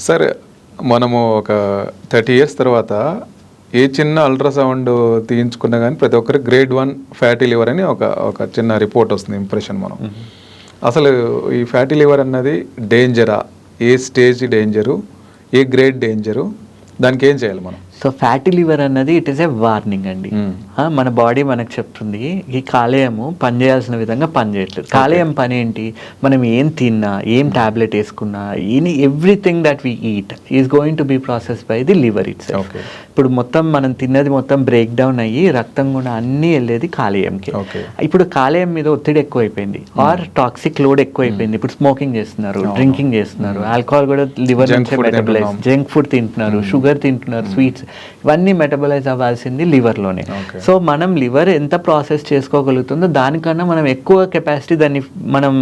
సరే మనము ఒక థర్టీ ఇయర్స్ తర్వాత ఏ చిన్న అల్ట్రాసౌండ్ తీయించుకున్నా కానీ ప్రతి ఒక్కరికి గ్రేడ్ వన్ ఫ్యాటీ లివర్ అని ఒక ఒక చిన్న రిపోర్ట్ వస్తుంది ఇంప్రెషన్ మనం. అసలు ఈ ఫ్యాటీ లివర్ అన్నది డేంజరా? ఏ స్టేజ్ డేంజరు? ఏ గ్రేడ్ డేంజరు? దానికి ఏం చేయాలి మనం? సో ఫ్యాటీ లివర్ అన్నది ఇట్ ఈస్ ఏ వార్నింగ్ అండి. ఆ, మన బాడీ మనకు చెప్తుంది ఈ కాలేయము పని చేయాల్సిన విధంగా పని చేయట్లేదు. కాలేయం పని ఏంటి? మనం ఏం తిన్నా ఏం టాబ్లెట్ వేసుకున్నా any everything that we eat is going to be process by the liver it's. ఇప్పుడు మొత్తం మనం తిన్నది మొత్తం బ్రేక్ డౌన్ అయ్యి రక్తం కూడా అన్నీ వెళ్ళేది కాలేయంకి. ఓకే ఇప్పుడు కాలేయం మీద ఒత్తిడి ఎక్కువైపోయింది. ఆర్ టాక్సిక్ లోడ్ ఎక్కువైపోయింది. ఇప్పుడు స్మోకింగ్ చేస్తున్నారు డ్రింకింగ్ చేస్తున్నారు. ఆల్కహాల్ కూడా లివర్ నుంచి. జంక్ ఫుడ్ తింటున్నారు షుగర్ తింటున్నారు స్వీట్స్ ఇవన్నీ మెటబలైజ్ అవ్వాల్సింది లివర్లోనే. సో మనం లివర్ ఎంత ప్రాసెస్ చేసుకోగలుగుతుందో దానికన్నా మనం ఎక్కువ కెపాసిటీ దాన్ని మనం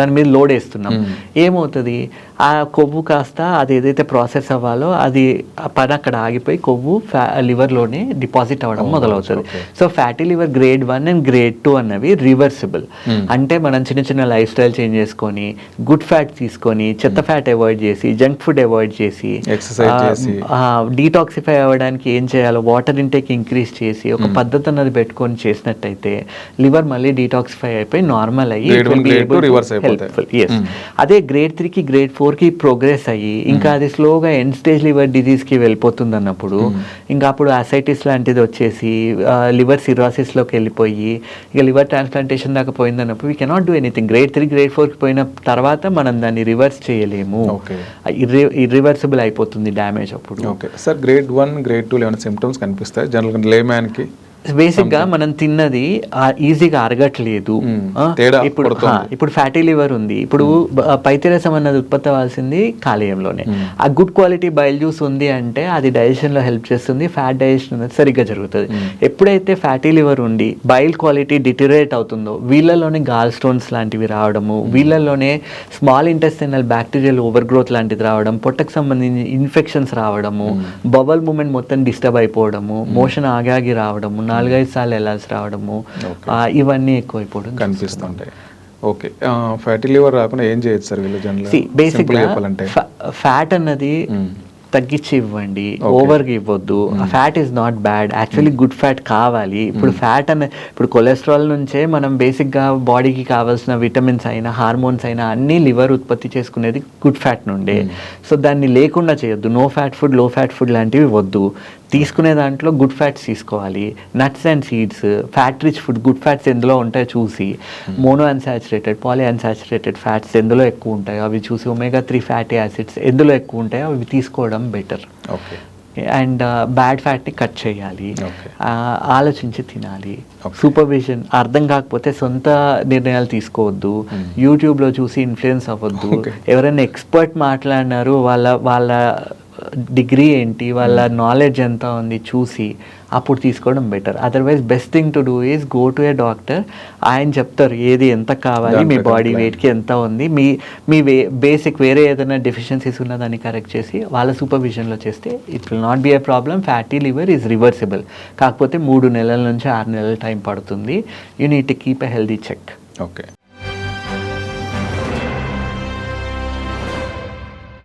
దాని మీద లోడ్ వేస్తున్నాం. ఏమవుతుంది? ఆ కొవ్వు కాస్త అది ఏదైతే ప్రాసెస్ అవ్వాలో అది పని అక్కడ ఆగిపోయి కొవ్వు ఫ్యా లివర్లోనే డిపాజిట్ అవ్వడం మొదలవుతుంది. okay. So fatty liver grade one and grade two అన్నవి రివర్సిబుల్. అంటే మనం చిన్న చిన్న లైఫ్ స్టైల్ చేంజ్ చేసుకొని గుడ్ ఫ్యాట్ తీసుకొని చెత్త ఫ్యాట్ అవాయిడ్ చేసి జంక్ ఫుడ్ అవాయిడ్ చేసి. డీటాక్సిఫై అవ్వడానికి ఏం చేయాలో వాటర్ ఇంటేక్ ఇంక్రీజ్ చేసి ఒక పద్ధతి అన్నది పెట్టుకొని చేసినట్టయితే లివర్ మళ్ళీ డీటాక్సిఫై అయిపోయి నార్మల్ అయ్యి. ఎస్ అదే గ్రేడ్ త్రీకి గ్రేడ్ ఫోర్కి ప్రోగ్రెస్ అయ్యి ఇంకా అది స్లోగా ఎండ్ స్టేజ్ లివర్ డిజీజ్కి వెళ్ళిపోతుంది అన్నప్పుడు ఇంకా అప్పుడు అసైటిస్ లాంటిది వచ్చేసి లివర్ సిరాసిస్లోకి వెళ్ళిపోయి ఇక లివర్ ట్రాన్స్ప్లాంటేషన్ దాకా పోయింది అన్నప్పుడు we cannot do anything grade three grade ఫోర్కి పోయిన తర్వాత మనం దాన్ని రివర్స్ చేయలేము. ఇర్రివర్సిబుల్ అయిపోతుంది డ్యామేజ్ అప్పుడు. Sir grade one grade two ఏమైనా సిమ్టమ్స్ కనిపిస్తాయి. జనరల్గా లేమ్యాన్కి బేసిక్గా మనం తిన్నది ఈజీగా అరగట్లేదు. తేడా ఇప్పుడు ఇప్పుడు ఫ్యాటీ లివర్ ఉంది. ఇప్పుడు బ- పైత్యరసం అన్నది ఉత్పత్తి అవ్వాల్సింది కాలేయంలోనే ఆ గుడ్ క్వాలిటీ బయల్ జ్యూస్ ఉంది అంటే అది డైజెషన్లో హెల్ప్ చేస్తుంది ఫ్యాట్ డైజెషన్ అనేది సరిగ్గా జరుగుతుంది. ఎప్పుడైతే ఫ్యాటీ లివర్ ఉండి బైల్ క్వాలిటీ డిటరేట్ అవుతుందో వీళ్ళలోనే గాల్ స్టోన్స్ లాంటివి రావడము వీళ్ళలోనే small intestinal bacterial over growth లాంటిది రావడం పొట్టకు సంబంధించి ఇన్ఫెక్షన్స్ రావడము బబల్ మూమెంట్ మొత్తం డిస్టర్బ్ అయిపోవడము మోషన్ ఆగాగి రావడము నాలుగైదు సార్లు వెళ్ళాల్సి రావడము ఇవన్నీ ఎక్కువైపోవడం కనిపిస్తుంటాయి. ఓకే. ఫ్యాటీ లివర్ రాకుండా ఏం చేయొచ్చు సార్ వీళ్ళు జనరల్ ఫ్యాట్ అన్నది మ్మ్. తగ్గించి ఇవ్వండి ఓవర్గా ఇవ్వద్దు. Fat is not bad actually good fat కావాలి. ఇప్పుడు ఫ్యాట్ అనే ఇప్పుడు కొలెస్ట్రాల్ నుంచే మనం బేసిక్గా బాడీకి కావాల్సిన విటమిన్స్ అయినా హార్మోన్స్ అయినా అన్నీ లివర్ ఉత్పత్తి చేసుకునేది గుడ్ ఫ్యాట్ నుండే. సో దాన్ని లేకుండా చేయొద్దు. నో ఫ్యాట్ ఫుడ్లో ఫ్యాట్ ఫుడ్ లాంటివి వద్దు. తీసుకునే దాంట్లో గుడ్ ఫ్యాట్స్ తీసుకోవాలి. Nuts and seeds fat rich food good fats ఎందులో ఉంటాయో చూసి mono unsaturated poly unsaturated fats ఎందులో ఎక్కువ ఉంటాయో అవి చూసి ఒమేగా త్రీ ఫ్యాటీ యాసిడ్స్ ఎందులో ఎక్కువ ఉంటాయో అవి తీసుకోవడం బెటర్ ఓకే అండ్ బ్యాడ్ ఫ్యాట్ని కట్ చేయాలి. ఆలోచించి తినాలి. సూపర్విజన్ అర్థం కాకపోతే సొంత నిర్ణయాలు తీసుకోవద్దు. యూట్యూబ్లో చూసి ఇన్ఫ్లుయెన్స్ అవ్వద్దు. ఎవరైనా ఎక్స్పర్ట్ మాట్లాడినారు వాళ్ళ వాళ్ళ డిగ్రీ ఏంటి వాళ్ళ నాలెడ్జ్ ఎంత ఉంది చూసి అప్పుడు తీసుకోవడం better otherwise best thing to do is go to a doctor ఆయన చెప్తారు ఏది ఎంత కావాలి మీ బాడీ. వెయిట్కి ఎంత ఉంది మీ మీ వే బేసిక్ వేరే ఏదైనా డెఫిషియన్సీస్ ఉన్న దాన్ని కరెక్ట్ చేసి వాళ్ళ సూపర్విజన్లో చేస్తే it will not be a problem fatty liver is reversible కాకపోతే మూడు నెలల నుంచి ఆరు నెలల టైం పడుతుంది. You need to keep a healthy check okay